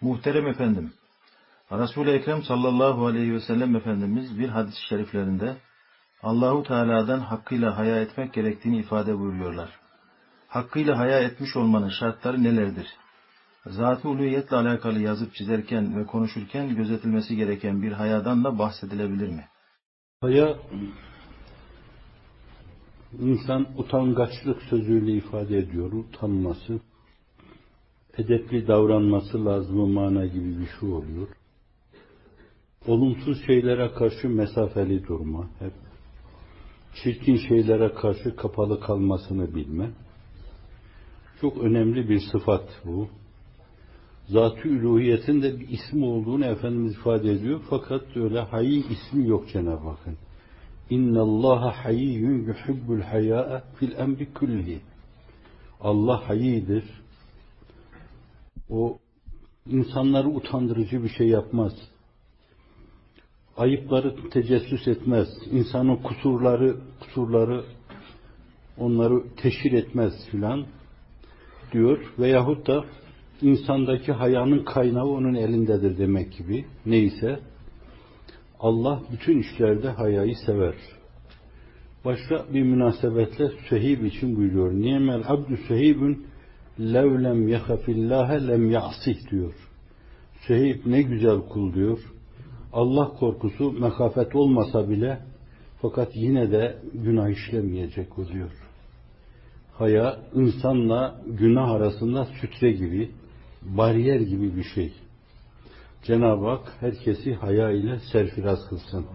Muhterem efendim, Resul-i Ekrem sallallahu aleyhi ve sellem Efendimiz bir hadis-i şeriflerinde Allahu Teala'dan hakkıyla haya etmek gerektiğini ifade buyuruyorlar. Hakkıyla haya etmiş olmanın şartları nelerdir? Zat-ı uluhiyetle alakalı yazıp çizerken ve konuşurken gözetilmesi gereken bir hayadan da bahsedilebilir mi? Haya insan utangaçlık sözüyle ifade ediyor. Utanması, edepli davranması lazım mana gibi bir şey oluyor. Olumsuz şeylere karşı mesafeli durma, hep çirkin şeylere karşı kapalı kalmasını bilme. Çok önemli bir sıfat bu. Zat-ı üluhiyetin de bir ismi olduğunu Efendimiz ifade ediyor. Fakat öyle hayy ismi yok Cenab-ı Hakk'ın. İnna Allah hayyun yuhibbul haya'a fil emri kulli. Allah hayyidir. O insanları utandırıcı bir şey yapmaz. Ayıpları tecessüs etmez. İnsanın kusurları kusurları onları teşhir etmez filan diyor. Veyahut da insandaki hayanın kaynağı onun elindedir demek gibi. Neyse Allah bütün işlerde hayayı sever. Başka bir münasebetle sehib için buyuruyor. Niyemel abdü sehibün lev lem yehafillâhe lem ya'sih diyor. Sehib ne güzel kul diyor. Allah korkusu mekafet olmasa bile fakat yine de günah işlemeyecek o diyor. Haya insanla günah arasında sütre gibi, bariyer gibi bir şey. Cenab-ı Hak herkesi haya ile serfiraz kılsın.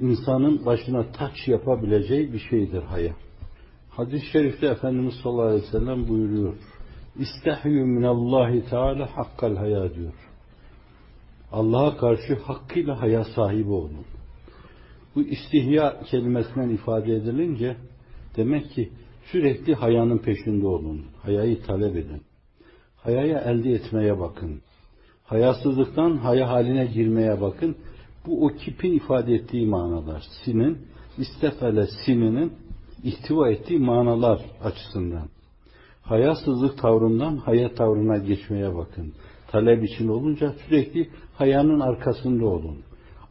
İnsanın başına taç yapabileceği bir şeydir haya. Hadis-i şerifte Efendimiz sallallahu aleyhi ve sellem buyuruyor. İstehyü minallahi teala hakkal haya diyor. Allah'a karşı hakkıyla haya sahibi olun. Bu istihya kelimesinden ifade edilince demek ki sürekli hayanın peşinde olun. Hayayı talep edin. Hayaya elde etmeye bakın. Hayasızlıktan haya haline girmeye bakın. Bu o kipin ifade ettiği manalar. Sinin, istefele sininin ihtiva ettiği manalar açısından. Hayasızlık tavrından haya tavrına geçmeye bakın. Talep için olunca sürekli hayanın arkasında olun.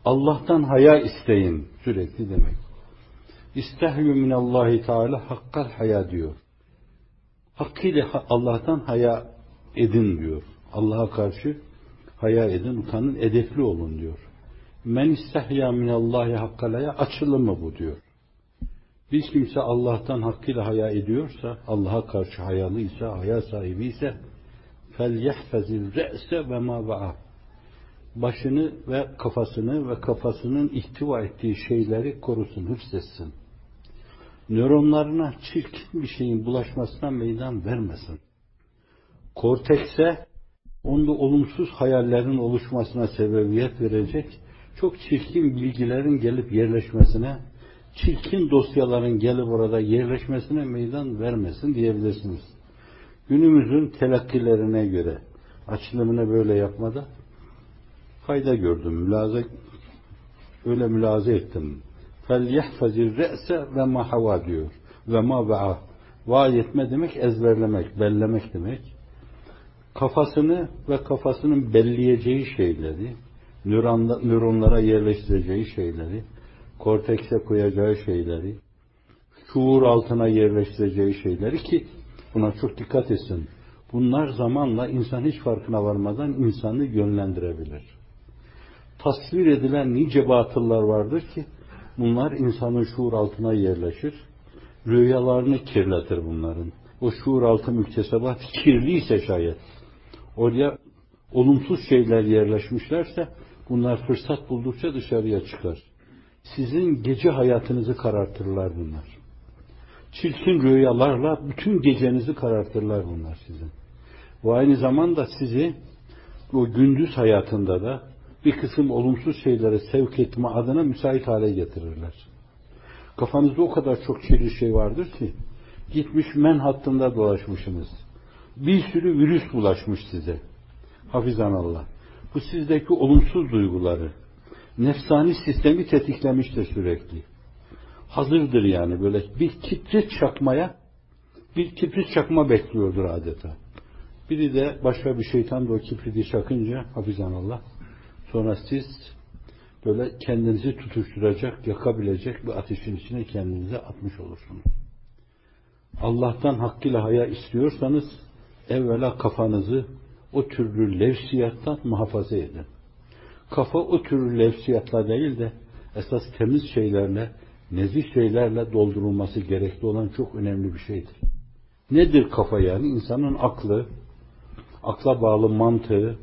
Allah'tan haya isteyin sürekli demek. İstehyü minallahi teala hakkal haya diyor. Hakkıyla Allah'tan haya edin diyor. Allah'a karşı haya edin, utanın, edepli olun diyor. Men istehya minallahi hakkalaya açılımı bu diyor. Bir kimse Allah'tan hakkıyla haya ediyorsa, Allah'a karşı hayalıysa, haya sahibi ise فَلْيَحْفَزِ الرَّأْسَ وَمَا وَعَى Başını ve kafasını ve kafasının ihtiva ettiği şeyleri korusun, hıfzetsin. Nöronlarına çirkin bir şeyin bulaşmasına meydan vermesin. Kortekse onda olumsuz hayallerin oluşmasına sebebiyet verecek çok çirkin bilgilerin gelip yerleşmesine, çirkin dosyaların gelip orada yerleşmesine meydan vermesin diyebilirsiniz. Günümüzün telakkilerine göre açılımını böyle yapmada fayda gördüm. Mülaze, öyle mülaze ettim. فَلْيَحْفَزِ الرَّأْسَ ve ma hava diyor. Ve ma va'a. Vaat etme demek ezberlemek, bellemek demek. Kafasını ve kafasının belleyeceği şeyleri, nöronla, nöronlara yerleştireceği şeyleri, kortekse koyacağı şeyleri, şuur altına yerleştireceği şeyleri ki buna çok dikkat etsin. Bunlar zamanla insan hiç farkına varmadan insanı yönlendirebilir. Tasvir edilen nice batıllar vardır ki bunlar insanın şuur altına yerleşir. Rüyalarını kirletir bunların. O şuur altı müktesebat kirliyse şayet oraya olumsuz şeyler yerleşmişlerse bunlar fırsat buldukça dışarıya çıkar. Sizin gece hayatınızı karartırlar bunlar. Çirkin rüyalarla bütün gecenizi karartırlar bunlar sizin. Bu aynı zamanda sizi o gündüz hayatında da bir kısım olumsuz şeylere sevk etme adına müsait hale getirirler. Kafanızda o kadar çok kirli şey vardır ki gitmiş men hattında dolaşmışsınız. Bir sürü virüs bulaşmış size. Hafizan Allah. Bu sizdeki olumsuz duyguları, nefsani sistemi tetiklemiştir sürekli. Hazırdır yani böyle bir kibrit çakmaya bir kibrit çakma bekliyordur adeta. Biri de başka bir şeytan da o kibriti çakınca hafizanallah. Sonra siz böyle kendinizi tutuşturacak, yakabilecek bir ateşin içine kendinizi atmış olursunuz. Allah'tan hakkıyla haya istiyorsanız evvela kafanızı o türlü levsiyattan muhafaza edin. Kafa o türlü levsiyatla değil de esas temiz şeylerle, nezih şeylerle doldurulması gerekli olan çok önemli bir şeydir. Nedir kafa yani? İnsanın aklı, akla bağlı mantığı,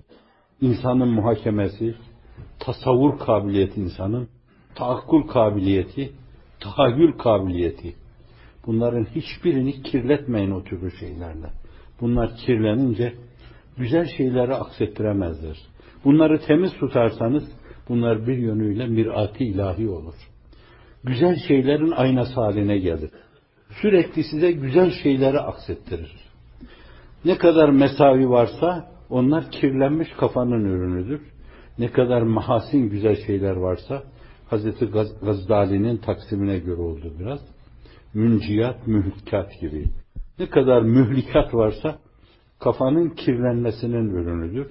insanın muhakemesi, tasavvur kabiliyeti insanın, taakkul kabiliyeti, tahayyül kabiliyeti. Bunların hiçbirini kirletmeyin o türlü şeylerle. Bunlar kirlenince güzel şeyleri aksettiremezler. Bunları temiz tutarsanız bunlar bir yönüyle mirati ilahi olur. Güzel şeylerin aynası haline gelir. Sürekli size güzel şeyleri aksettirir. Ne kadar mesavi varsa onlar kirlenmiş kafanın ürünüdür. Ne kadar mahasin güzel şeyler varsa Hazreti Gaz Gazdali'nin taksimine göre oldu biraz. Münciyat, mühlikat gibi. Ne kadar mühlikat varsa kafanın kirlenmesinin ürünüdür.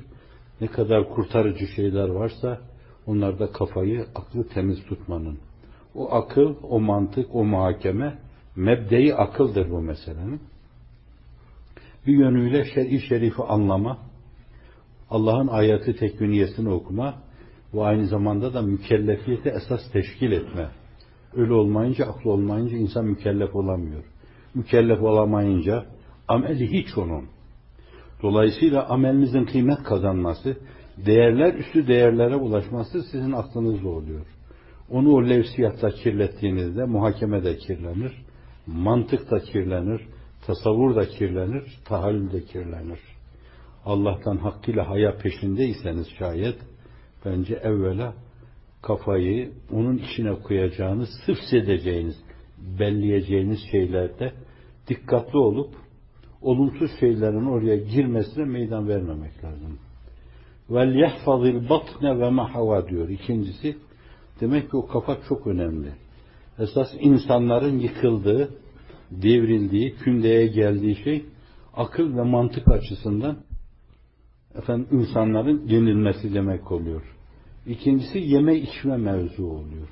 Ne kadar kurtarıcı şeyler varsa onlar da kafayı, aklı temiz tutmanın. O akıl, o mantık, o muhakeme mebdeyi akıldır bu meselenin. Bir yönüyle şer'i şerifi anlama, Allah'ın ayeti tekviniyesini okuma ve aynı zamanda da mükellefiyeti esas teşkil etme. Öyle olmayınca, aklı olmayınca insan mükellef olamıyor. Mükellef olamayınca ameli hiç onun. Dolayısıyla amelinizin kıymet kazanması, değerler üstü değerlere ulaşması sizin aklınızda oluyor. Onu o levsiyatla kirlettiğinizde muhakeme de kirlenir, mantık da kirlenir, tasavvur da kirlenir, tahayyül de kirlenir. Allah'tan hakkıyla haya peşindeyseniz şayet bence evvela kafayı onun içine koyacağınız, sıfs edeceğiniz, belleyeceğiniz şeylerde dikkatli olup olumsuz şeylerin oraya girmesine meydan vermemek lazım. Vel yahfazil batne ve mahava diyor. İkincisi demek ki o kafa çok önemli. Esas insanların yıkıldığı, devrildiği, kündeye geldiği şey akıl ve mantık açısından efendim insanların yenilmesi demek oluyor. İkincisi yeme içme mevzu oluyor.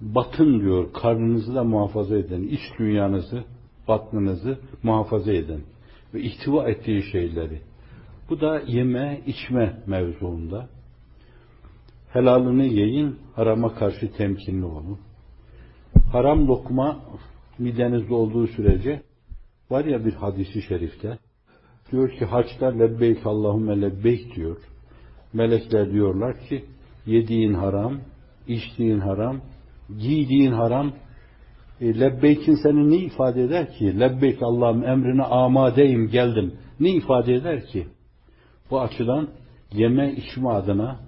Batın diyor, karnınızı da muhafaza edin, iç dünyanızı, batnınızı muhafaza edin ve ihtiva ettiği şeyleri. Bu da yeme, içme mevzuunda. Helalını yiyin, harama karşı temkinli olun. Haram lokma midenizde olduğu sürece var ya bir hadisi şerifte diyor ki haçlar lebbeyk Allahümme lebbeyk diyor. Melekler diyorlar ki yediğin haram, içtiğin haram, giydiğin haram. E, lebbeykin seni ne ifade eder ki? Lebbeyk Allah'ım emrine amadeyim geldim. Ne ifade eder ki? Bu açıdan yeme içme adına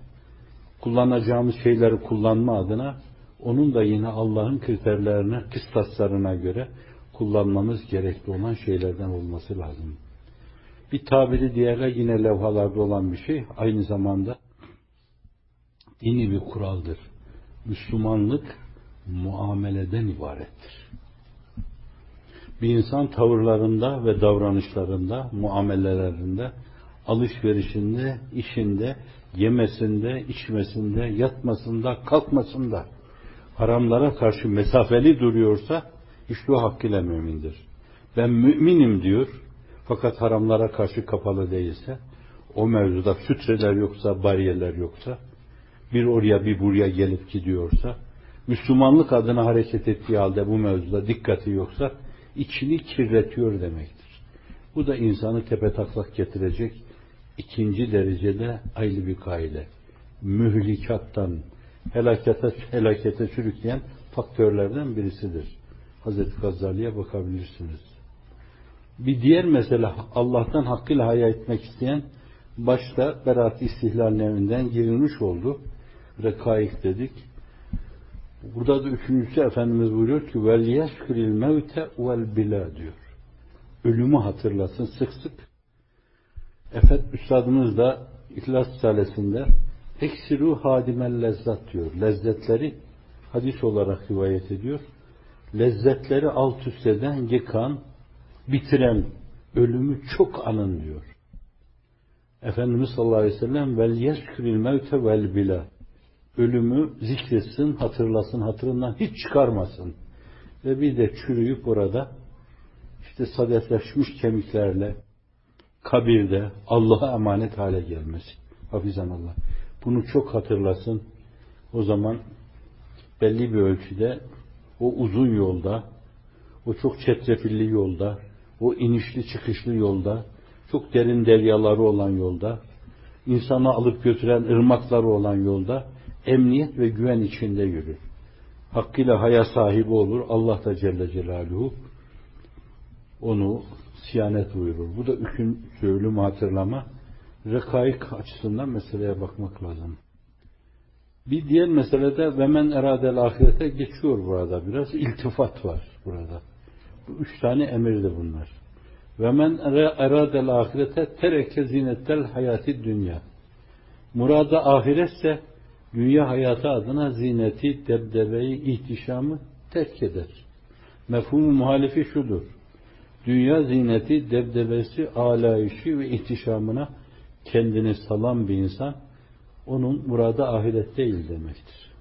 kullanacağımız şeyleri kullanma adına onun da yine Allah'ın kriterlerine, kıstaslarına göre kullanmamız gerekli olan şeylerden olması lazım. Bir tabiri diğerler yine levhalarda olan bir şey. Aynı zamanda dini bir kuraldır. Müslümanlık muameleden ibarettir. Bir insan tavırlarında ve davranışlarında, muamelelerinde, alışverişinde, işinde, yemesinde, içmesinde, yatmasında, kalkmasında haramlara karşı mesafeli duruyorsa işte o hakkıyla mümindir. Ben müminim diyor fakat haramlara karşı kapalı değilse o mevzuda fütreler yoksa, bariyerler yoksa bir oraya bir buraya gelip gidiyorsa Müslümanlık adına hareket ettiği halde bu mevzuda dikkati yoksa içini kirletiyor demektir. Bu da insanı tepe taklak getirecek ikinci derecede ayrı bir kaide. Mühlikattan helakete, helakete sürükleyen faktörlerden birisidir. Hazreti Gazali'ye bakabilirsiniz. Bir diğer mesele Allah'tan hakkıyla haya etmek isteyen başta beraat istihlal evinden girilmiş oldu. Rekaik dedik. Burada da üçüncüsü Efendimiz buyuruyor ki vel yeşkril mevte vel bila diyor. Ölümü hatırlasın sık sık. Efet Üstadımız da İhlas Risalesi'nde eksiru hadimel lezzat diyor. Lezzetleri hadis olarak rivayet ediyor. Lezzetleri alt üst eden, yıkan, bitiren, ölümü çok anın diyor. Efendimiz sallallahu aleyhi ve sellem vel yesküril mevte vel bila. Ölümü zikretsin, hatırlasın, hatırından hiç çıkarmasın. Ve bir de çürüyüp orada işte sadetleşmiş kemiklerle kabirde Allah'a emanet hale gelmesi. Hafizan Allah. Bunu çok hatırlasın. O zaman belli bir ölçüde o uzun yolda, o çok çetrefilli yolda, o inişli çıkışlı yolda, çok derin deryaları olan yolda, insanı alıp götüren ırmakları olan yolda emniyet ve güven içinde yürür. Hakkıyla haya sahibi olur. Allah da Celle Celaluhu onu siyanet buyurur. Bu da üçüncü ölümü hatırlama. Rekaik açısından meseleye bakmak lazım. Bir diğer meselede ve men eradel ahirete geçiyor burada biraz. iltifat var burada. Bu üç tane emirdi bunlar. Ve men eradel ahirete tereke zinettel hayati dünya. Murada ahiretse dünya hayatı adına zineti, debdebeyi, ihtişamı terk eder. Mefhumu muhalifi şudur. Dünya zineti, debdebesi, alayişi ve ihtişamına kendini salan bir insan onun murada ahiret değil demektir.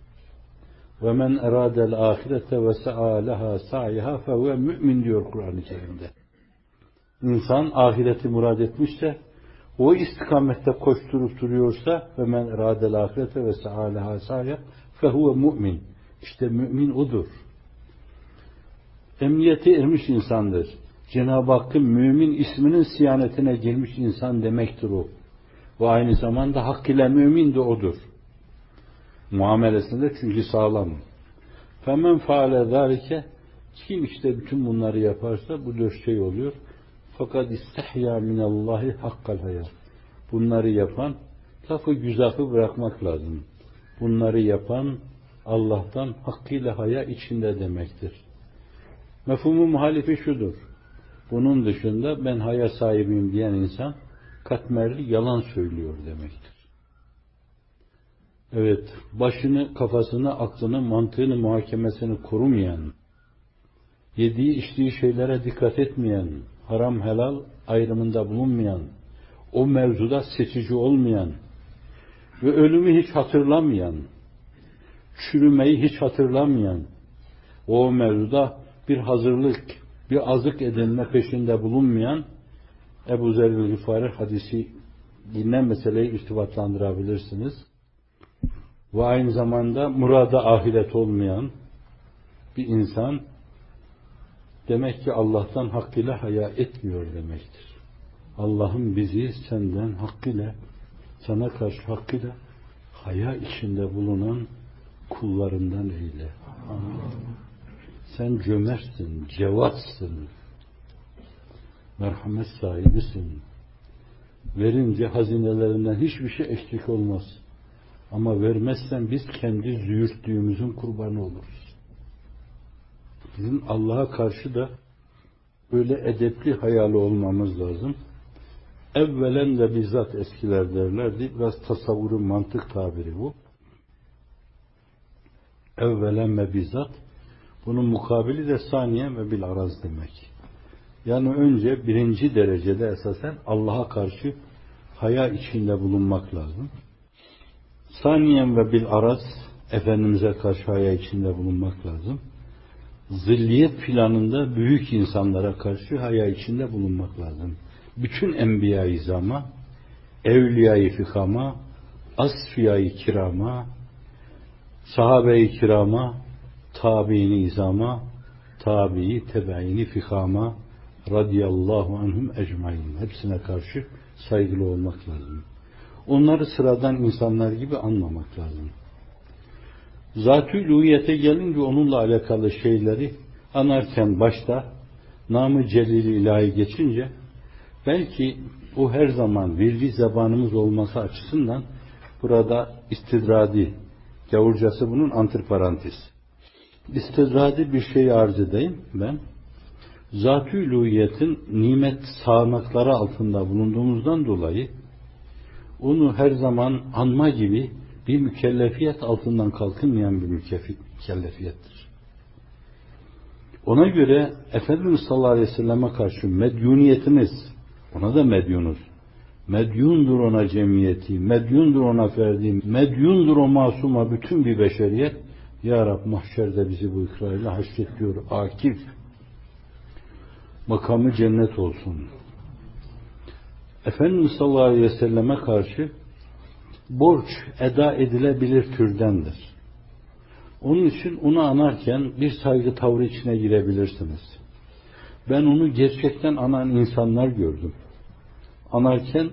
Ve men eradel ahirete ve sa'a leha sa'yaha fehuve mümin diyor Kur'an-ı Kerim'de. İnsan ahireti murad etmişse o istikamette koşturup duruyorsa ve men eradel ahirete ve sa'a leha sa'ya fehuve mümin. İşte mümin odur. Emniyete ermiş insandır. Cenab-ı Hakk'ın mümin isminin siyanetine girmiş insan demektir o. Ve aynı zamanda hak ile mümin de odur. Muamelesinde çünkü sağlam. Femen faale zâlike kim işte bütün bunları yaparsa bu dört şey oluyor. Fakat istehya minallahi hakkal hayat. Bunları yapan lafı güzafı bırakmak lazım. Bunları yapan Allah'tan hakkıyla haya içinde demektir. Mefhumu muhalifi şudur. Bunun dışında ben haya sahibiyim diyen insan katmerli yalan söylüyor demektir. Evet, başını, kafasını, aklını, mantığını, muhakemesini korumayan, yediği içtiği şeylere dikkat etmeyen, haram helal ayrımında bulunmayan, o mevzuda seçici olmayan ve ölümü hiç hatırlamayan, çürümeyi hiç hatırlamayan, o mevzuda bir hazırlık, bir azık edinme peşinde bulunmayan Ebu Zer'in Gıfari hadisi dinlen meseleyi irtibatlandırabilirsiniz. Ve aynı zamanda murada ahiret olmayan bir insan demek ki Allah'tan hakkıyla haya etmiyor demektir. Allah'ım bizi senden hakkıyla sana karşı hakkıyla haya içinde bulunan kullarından eyle. Amin. Sen cömertsin, cevatsın, merhamet sahibisin. Verince hazinelerinden hiçbir şey eksik olmaz. Ama vermezsen biz kendi züğürtlüğümüzün kurbanı oluruz. Bizim Allah'a karşı da öyle edepli hayali olmamız lazım. Evvelen de bizzat eskiler derlerdi. Biraz tasavvurun mantık tabiri bu. Evvelen ve bizzat. Bunun mukabili de saniye ve bil araz demek. Yani önce birinci derecede esasen Allah'a karşı haya içinde bulunmak lazım. Saniyen ve bil araz Efendimiz'e karşı haya içinde bulunmak lazım. Zilliyet planında büyük insanlara karşı haya içinde bulunmak lazım. Bütün enbiya-i izama, evliya-i fikama, asfiya-i kirama, sahabe-i kirama, tabiini izama, tabii tebeini fikama, radıyallahu anhum ecmain. Hepsine karşı saygılı olmak lazım. Onları sıradan insanlar gibi anlamak lazım. Zat-ı gelince onunla alakalı şeyleri anarken başta namı celil ilahi geçince belki o her zaman virgi zabanımız olması açısından burada istidradi gavurcası bunun antiparantez. İstidradi bir şey arz edeyim ben zat-ı nimet sağanakları altında bulunduğumuzdan dolayı onu her zaman anma gibi bir mükellefiyet altından kalkınmayan bir mükellefiyettir. Ona göre Efendimiz sallallahu aleyhi ve selleme karşı medyuniyetimiz, ona da medyunuz. Medyundur ona cemiyeti, medyundur ona ferdi, medyundur o masuma bütün bir beşeriyet. Ya Rab mahşerde bizi bu ikrarıyla haşret diyor. Akif. Makamı cennet olsun. Efendimiz sallallahu aleyhi ve selleme karşı borç eda edilebilir türdendir. Onun için onu anarken bir saygı tavrı içine girebilirsiniz. Ben onu gerçekten anan insanlar gördüm. Anarken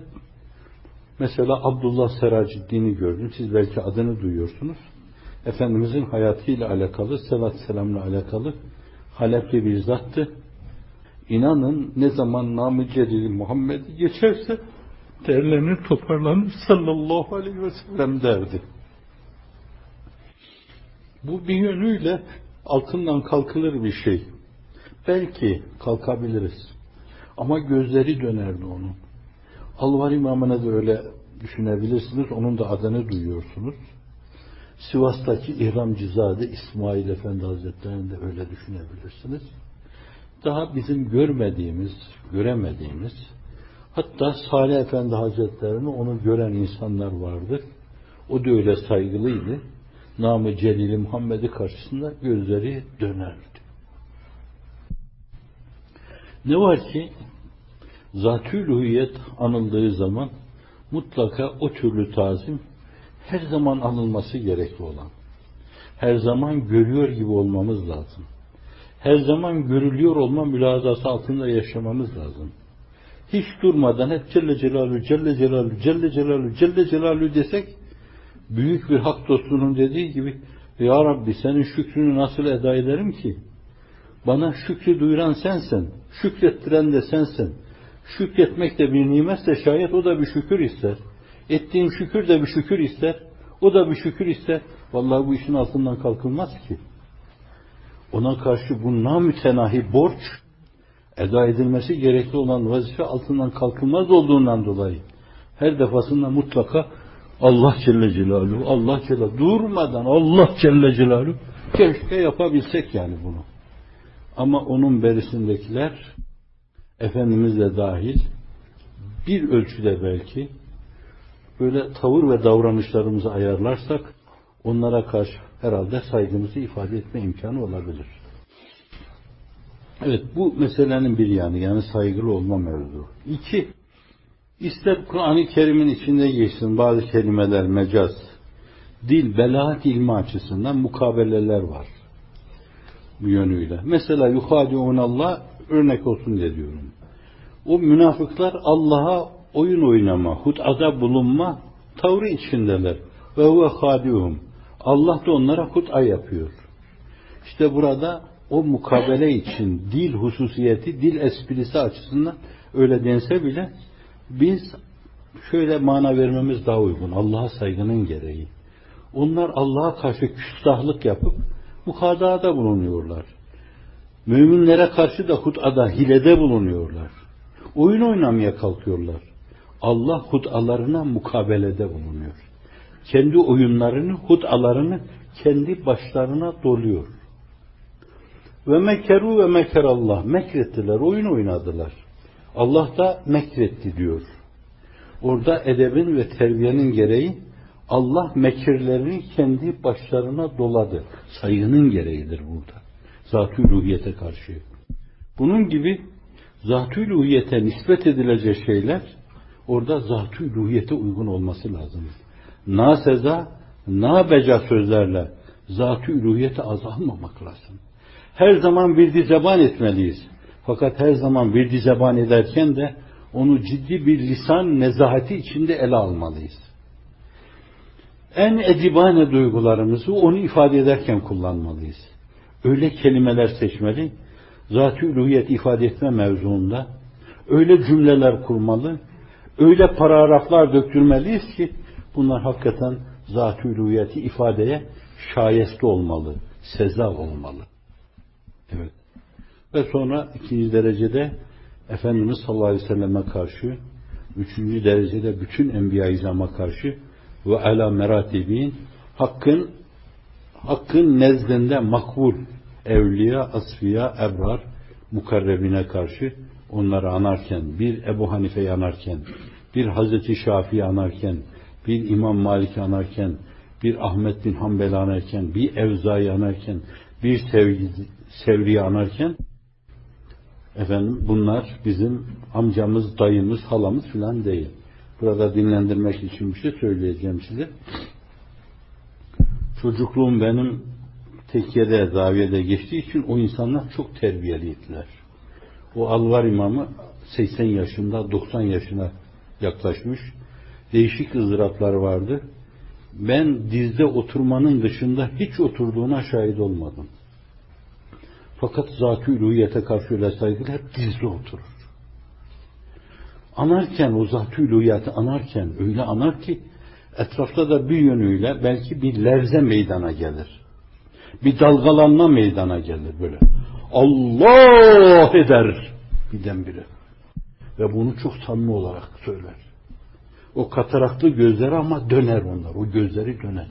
mesela Abdullah Seraciddin'i gördüm. Siz belki adını duyuyorsunuz. Efendimizin hayatıyla alakalı, selat selamla alakalı halepli bir zattı. İnanın ne zaman namı celil Muhammed'i geçerse derlenir toparlanır sallallahu aleyhi ve sellem derdi. Bu bir yönüyle altından kalkılır bir şey. Belki kalkabiliriz. Ama gözleri dönerdi onun. Alvar imamına da öyle düşünebilirsiniz. Onun da adını duyuyorsunuz. Sivas'taki İhramcızade İsmail Efendi Hazretleri'ni de öyle düşünebilirsiniz. Daha bizim görmediğimiz, göremediğimiz, hatta Salih Efendi Hazretlerini onu gören insanlar vardı. O da öyle saygılıydı. Namı Celili Muhammed'i karşısında gözleri dönerdi. Ne var ki zatül anıldığı zaman mutlaka o türlü tazim her zaman anılması gerekli olan. Her zaman görüyor gibi olmamız lazım. Her zaman görülüyor olma mülazası altında yaşamamız lazım. Hiç durmadan hep Celle Celaluhu, Celle Celaluhu, Celle Celaluhu, Celle Celaluhu desek büyük bir hak dostunun dediği gibi Ya Rabbi senin şükrünü nasıl eda ederim ki? Bana şükrü duyuran sensin. Şükrettiren de sensin. Şükretmek de bir nimetse şayet o da bir şükür ister. Ettiğim şükür de bir şükür ister. O da bir şükür ister. Vallahi bu işin altından kalkılmaz ki. Ona karşı bu namütenahi borç eda edilmesi gerekli olan vazife altından kalkılmaz olduğundan dolayı her defasında mutlaka Allah Celle Celaluhu, Allah Celle durmadan Allah Celle Celaluhu keşke yapabilsek yani bunu. Ama onun berisindekiler Efendimiz de dahil bir ölçüde belki böyle tavır ve davranışlarımızı ayarlarsak onlara karşı herhalde saygımızı ifade etme imkanı olabilir. Evet bu meselenin bir yanı yani saygılı olma mevzu. İki, ister Kur'an-ı Kerim'in içinde geçsin bazı kelimeler mecaz, dil, belaat ilmi açısından mukabeleler var bu yönüyle. Mesela Allah örnek olsun diye diyorum. O münafıklar Allah'a oyun oynama, hudada bulunma tavrı içindeler. Ve huve hadiuhum. Allah da onlara hud'a yapıyor. İşte burada o mukabele için dil hususiyeti, dil esprisi açısından öyle dense bile biz şöyle mana vermemiz daha uygun. Allah'a saygının gereği. Onlar Allah'a karşı küstahlık yapıp mukadada bulunuyorlar. Müminlere karşı da hud'ada, hilede bulunuyorlar. Oyun oynamaya kalkıyorlar. Allah hud'alarına mukabelede bulunuyor. Kendi oyunlarını, hud'alarını kendi başlarına doluyor. Ve mekeru ve mekerallah. Mekrettiler, oyun oynadılar. Allah da mekretti diyor. Orada edebin ve terbiyenin gereği Allah mekirlerini kendi başlarına doladı. Saygının gereğidir burada. Zat-ı ruhiyete karşı. Bunun gibi zat-ı ruhiyete nispet edilecek şeyler orada zat-ı ruhiyete uygun olması lazım. Na seza, na beca sözlerle zat-ı ruhiyete azalmamak lazım. Her zaman bir zeban etmeliyiz. Fakat her bir virdi zeban ederken de onu ciddi bir lisan nezahati içinde ele almalıyız. En edibane duygularımızı onu ifade ederken kullanmalıyız. Öyle kelimeler seçmeli, zat-ı ruhiyet ifade etme mevzuunda öyle cümleler kurmalı, öyle paragraflar döktürmeliyiz ki bunlar hakikaten zat-ı ifadeye şayeste olmalı, seza olmalı. Evet. Ve sonra ikinci derecede Efendimiz sallallahu aleyhi ve selleme karşı, üçüncü derecede bütün enbiya izama karşı ve ala meratibin hakkın hakkın nezdinde makbul evliya, asfiya, ebrar, mukarrebine karşı onları anarken, bir Ebu Hanife'yi anarken, bir Hazreti Şafii'yi anarken, bir İmam Malik'i anarken, bir Ahmet bin Hanbel'i anarken, bir Evza'yı anarken, bir Sevgi, Sevri'yi anarken, efendim bunlar bizim amcamız, dayımız, halamız filan değil. Burada dinlendirmek için bir şey söyleyeceğim size. Çocukluğum benim tekkede, zaviyede geçtiği için o insanlar çok terbiyeliydiler. O Alvar imamı 80 yaşında, 90 yaşına yaklaşmış. Değişik ızdırapları vardı. Ben dizde oturmanın dışında hiç oturduğuna şahit olmadım. Fakat zat-ı uluhiyete karşı öyle saygılı hep dizde oturur. Anarken o zat-ı uluhiyeti anarken öyle anar ki etrafta da bir yönüyle belki bir levze meydana gelir. Bir dalgalanma meydana gelir böyle. Allah eder birdenbire. Ve bunu çok samimi olarak söyler. O kataraklı gözleri ama döner onlar. O gözleri döner.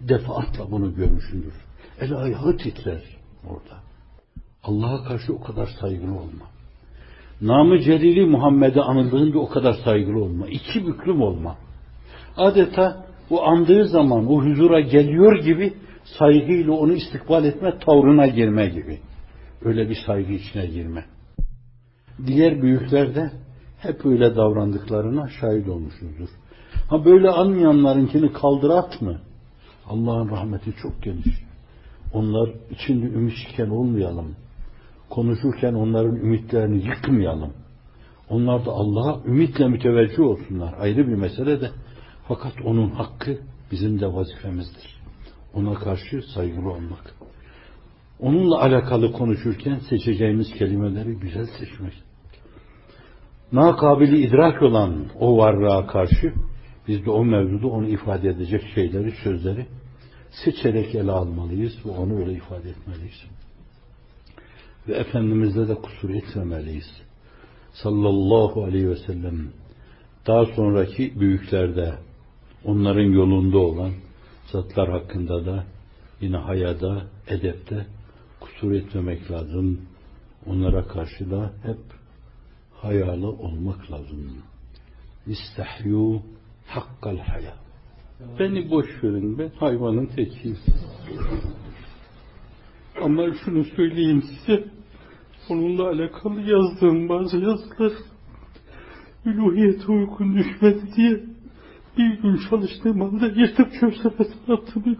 Defaatla bunu görmüşsündür. El ayağı titrer orada. Allah'a karşı o kadar saygılı olma. Namı Celili Muhammed'e anıldığında o kadar saygılı olma. İki büklüm olma. Adeta o andığı zaman o huzura geliyor gibi saygıyla onu istikbal etme, tavrına girme gibi. Öyle bir saygı içine girme. Diğer büyükler de hep öyle davrandıklarına şahit olmuşuzdur. Ha böyle anmayanlarınkini kaldırat mı? Allah'ın rahmeti çok geniş. Onlar içinde ümit olmayalım. Konuşurken onların ümitlerini yıkmayalım. Onlar da Allah'a ümitle müteveccih olsunlar. Ayrı bir mesele de. Fakat onun hakkı bizim de vazifemizdir. Ona karşı saygılı olmak. Onunla alakalı konuşurken seçeceğimiz kelimeleri güzel seçmek. Nakabili idrak olan o varlığa karşı biz de o mevzuda onu ifade edecek şeyleri, sözleri seçerek ele almalıyız ve onu öyle ifade etmeliyiz. Ve Efendimiz'de de kusur etmemeliyiz. Sallallahu aleyhi ve sellem daha sonraki büyüklerde onların yolunda olan zatlar hakkında da yine hayada, edepte kusur etmemek lazım. Onlara karşı da hep hayalı olmak lazım. İstehyu hakkal haya. Beni boş verin ben hayvanın tekiyim. Ama şunu söyleyeyim size. Onunla alakalı yazdığım bazı yazılar üluhiyete uygun düşmedi diye bir gün çalıştığım anda yırtıp çöp sepetine attım.